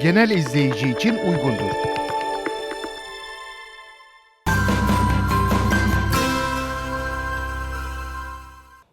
genel izleyici için uygundur.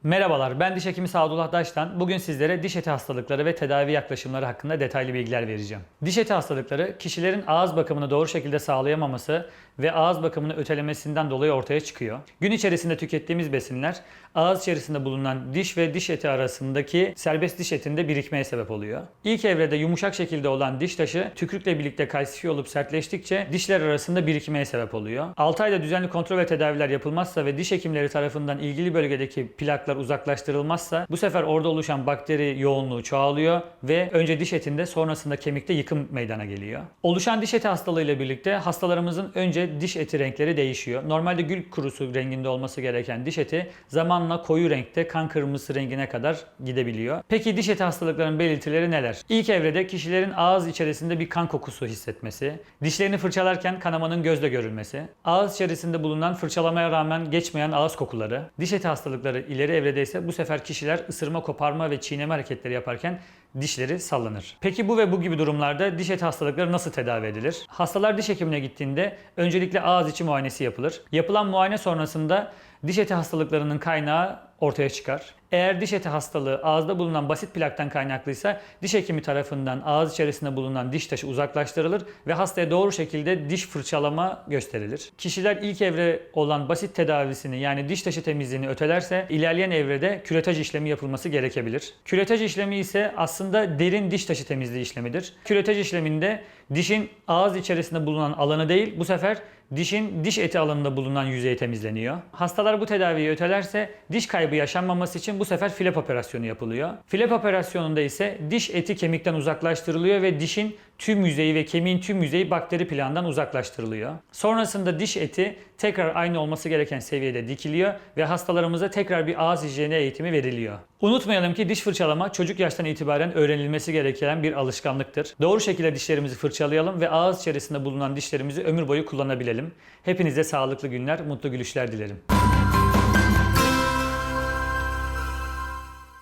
Merhabalar, ben diş hekimi Sadullah Daş'tan. Bugün sizlere diş eti hastalıkları ve tedavi yaklaşımları hakkında detaylı bilgiler vereceğim. Diş eti hastalıkları kişilerin ağız bakımını doğru şekilde sağlayamaması ve ağız bakımını ötelemesinden dolayı ortaya çıkıyor. Gün içerisinde tükettiğimiz besinler ağız içerisinde bulunan diş ve diş eti arasındaki serbest diş etinde birikmeye sebep oluyor. İlk evrede yumuşak şekilde olan diş taşı tükürükle birlikte kalsifiye olup sertleştikçe dişler arasında birikmeye sebep oluyor. 6 ayda düzenli kontrol ve tedaviler yapılmazsa ve diş hekimleri tarafından ilgili bölgedeki plaklar uzaklaştırılmazsa bu sefer orada oluşan bakteri yoğunluğu çoğalıyor ve önce diş etinde sonrasında kemikte yıkım meydana geliyor. Oluşan diş eti hastalığıyla birlikte hastalarımızın önce diş eti renkleri değişiyor. Normalde gül kurusu renginde olması gereken diş eti zamanla koyu renkte kan kırmızısı rengine kadar gidebiliyor. Peki diş eti hastalıklarının belirtileri neler? İlk evrede kişilerin ağız içerisinde bir kan kokusu hissetmesi, dişlerini fırçalarken kanamanın gözle görülmesi, ağız içerisinde bulunan fırçalamaya rağmen geçmeyen ağız kokuları, diş eti hastalıkları ileri evrede ise bu sefer kişiler ısırma, koparma ve çiğneme hareketleri yaparken dişleri sallanır. Peki bu ve bu gibi durumlarda diş eti hastalıkları nasıl tedavi edilir? Hastalar diş hekimine gittiğinde öncelikle ağız içi muayenesi yapılır. Yapılan muayene sonrasında diş eti hastalıklarının kaynağı ortaya çıkar. Eğer diş eti hastalığı ağızda bulunan basit plaktan kaynaklıysa diş hekimi tarafından ağız içerisinde bulunan diş taşı uzaklaştırılır ve hastaya doğru şekilde diş fırçalama gösterilir. Kişiler ilk evre olan basit tedavisini yani diş taşı temizliğini ötelerse ilerleyen evrede küretaj işlemi yapılması gerekebilir. Küretaj işlemi ise aslında derin diş taşı temizliği işlemidir. Küretaj işleminde dişin ağız içerisinde bulunan alanı değil bu sefer dişin diş eti alanında bulunan yüzey temizleniyor. Hastalar bu tedaviyi ötelerse diş kaybı yaşanmaması için bu sefer flap operasyonu yapılıyor. Flap operasyonunda ise diş eti kemikten uzaklaştırılıyor ve dişin tüm yüzeyi ve kemiğin tüm yüzeyi bakteri planından uzaklaştırılıyor. Sonrasında diş eti tekrar aynı olması gereken seviyede dikiliyor ve hastalarımıza tekrar bir ağız hijyeni eğitimi veriliyor. Unutmayalım ki diş fırçalama çocuk yaştan itibaren öğrenilmesi gereken bir alışkanlıktır. Doğru şekilde dişlerimizi fırçalayalım ve ağız içerisinde bulunan dişlerimizi ömür boyu kullanabilelim. Hepinize sağlıklı günler, mutlu gülüşler dilerim.